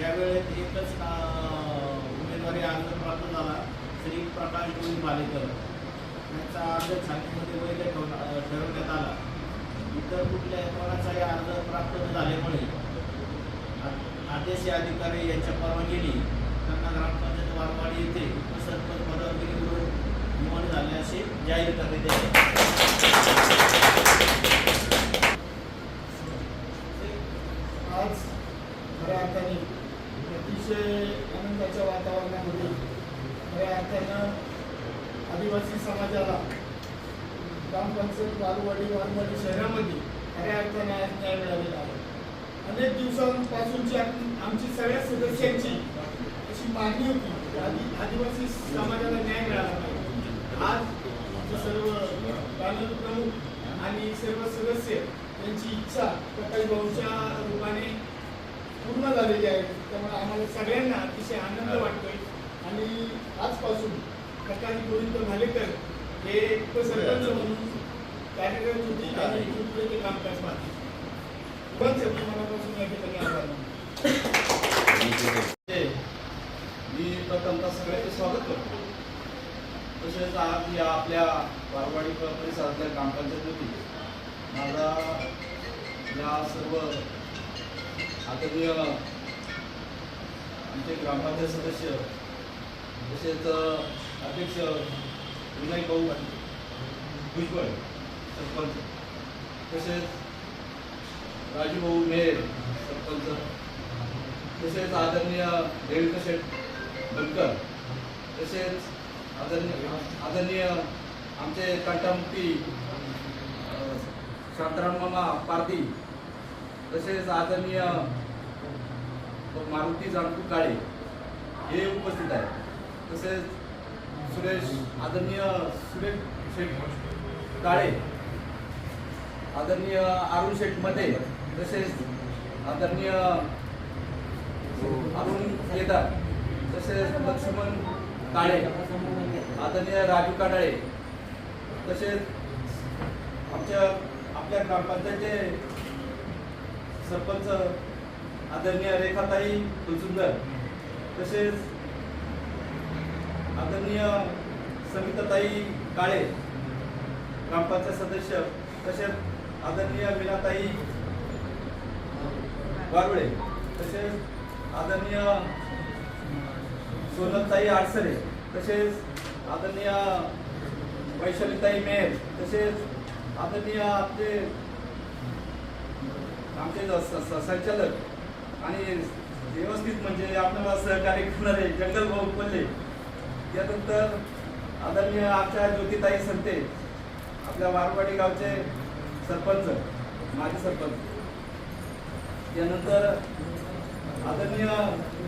यावेळेस एकच उमेदवारी अर्ज प्राप्त झाला. श्री प्रकाश गोविंद मालेकर यांचा अर्ज छाननीमध्ये वैध ठरवण्यात आला. इतर कुठल्या कोणाचाही अर्ज प्राप्त झाल्यामुळे आ- आदेश अधिकारी यांच्या परवानगीने त्यांना ग्रामपंचायत वारवाडी येथे उपसरपंच पदावर बिनविरोध निवड झाले असे जाहीर करण्यात आले आज खऱ्या अर्थाने अतिशय आनंदाच्या वातावरणामध्ये खऱ्या अर्थानं आदिवासी समाजाला ग्रामपंचायत वारवाडी वारवाडी शहरामध्ये खऱ्या अर्थाने आज न्याय मिळालेला आहे. अनेक दिवसांपासूनची आमची सगळ्या सदस्यांची अशी मागणी होती आदि आदिवासी समाजाला न्याय मिळाला पाहिजे. आज सर्व तालुका प्रमुख आणि सर्व सदस्य यांची इच्छा प्रकाश भाऊच्या रूपाने पूर्ण झालेली आहे. त्यामुळे आम्हाला सगळ्यांना अतिशय आनंद वाटतोय. आणि आजपासून प्रकाश गोविंद भालेकर हे उपसरपंच म्हणून कार्यरत होतील आणि इथून ते कामकाज पाहतील बस मनापासून या ठिकाणी आभार. मी प्रथमतः सगळ्यांचे स्वागत करतो. तसेच आज या आपल्या वारवाडी परिसरातल्या ग्रामपंचायतीमध्ये माझा या सर्व आदरणीय आमचे ग्रामपंचायत सदस्य तसेच अध्यक्ष विनय भाऊ भुजबळ सरपंच. तसेच राजू भाऊ मेर सरपंच. तसेच आदरणीय रेणुका शेठ बनकर. तसेच आदरणीय आदरणीय आमचे कंठामुक्ती शांताराम मामा पारधी. तसेच आदरणीय मारुती जानकू काळे हे उपस्थित आहेत. तसेच सुरेश आदरणीय सुरेश शेठ काळे आदरणीय अरुण शेठमध्ये तसेच आदरणीय अरुण केदार तसेच लक्ष्मण काळे आदरणीय राजू काडाळे तसेच आमच्या आपल्या ग्रामपंचायतचे सरपंच आदरणीय रेखाताई तुलसुंदर तसेच आदरणीय समिताताई काळे ग्रामपंचायत सदस्य तसेच आदरणीय मीनाताई वारुळे तसेच आदरणीय सोनलताई आडसरे तसेच आदरणीय वैशालीताई मेहर तसेच आदरणीय आपले आमचे संचालक आणि व्यवस्थित म्हणजे आपल्याला सहकार्य करणारे जंगल भाऊ पल्ले त्यानंतर आदरणीय आमच्या ज्योतिताई संते आपल्या वारवाडी गावचे सरपंच माजी सरपंच. त्यानंतर आदरणीय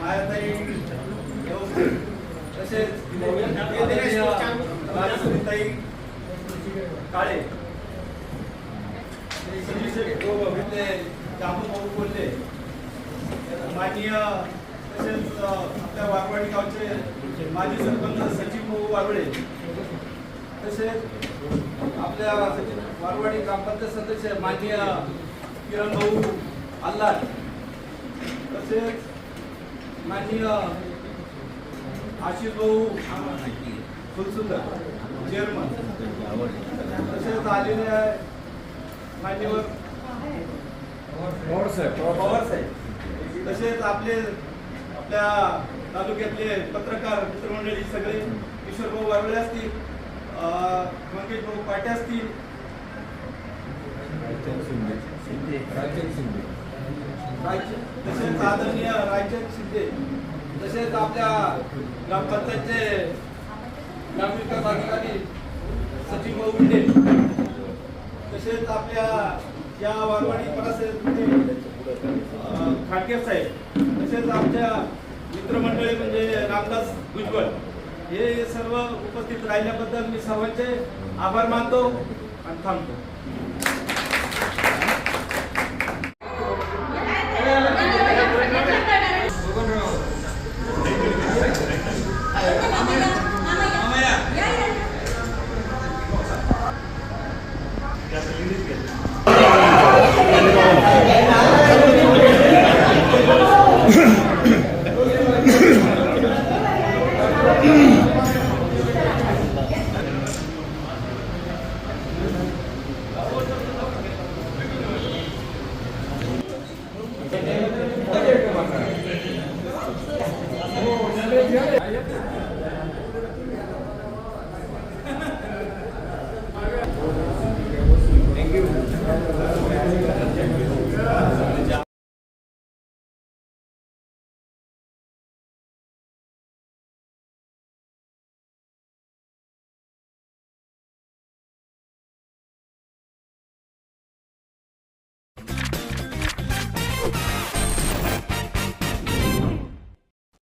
मायाताई तसेच आदरणीय काळे. संजय शेठ भाऊ बोलले. माननीय तसेच आपल्या वारवाडी गावचे माजी सरपंच सचिन भाऊ वारुळे तसेच आपल्या वारवाडी ग्रामपंचायत सदस्य माननीय किरण भाऊ अल्लाड तसेच माननीय आशिष भाऊ फुलसुंदर चेअरमन तसेच आलेले आहे मान्यवर पवार साहेब. तसेच आपले आपल्या तालुक्यातले पत्रकार मित्रमंडळी सगळे किशोर भाऊ वारुळे असतील मंगेश भाऊ पाटे असतील. तसेच आदरणीय शिंदे. तसेच आपल्या ग्रामपंचायतचे ग्रामविकास अधिकारी सचिन भाऊ उंडे तसेच आपल्या या वारवाडी साहेब. तसेच आमच्या मित्रमंडळी म्हणजे रामदास भुजबळ हे सर्व उपस्थित राहिल्याबद्दल मी सर्वांचे आभार मानतो आणि थांबतो.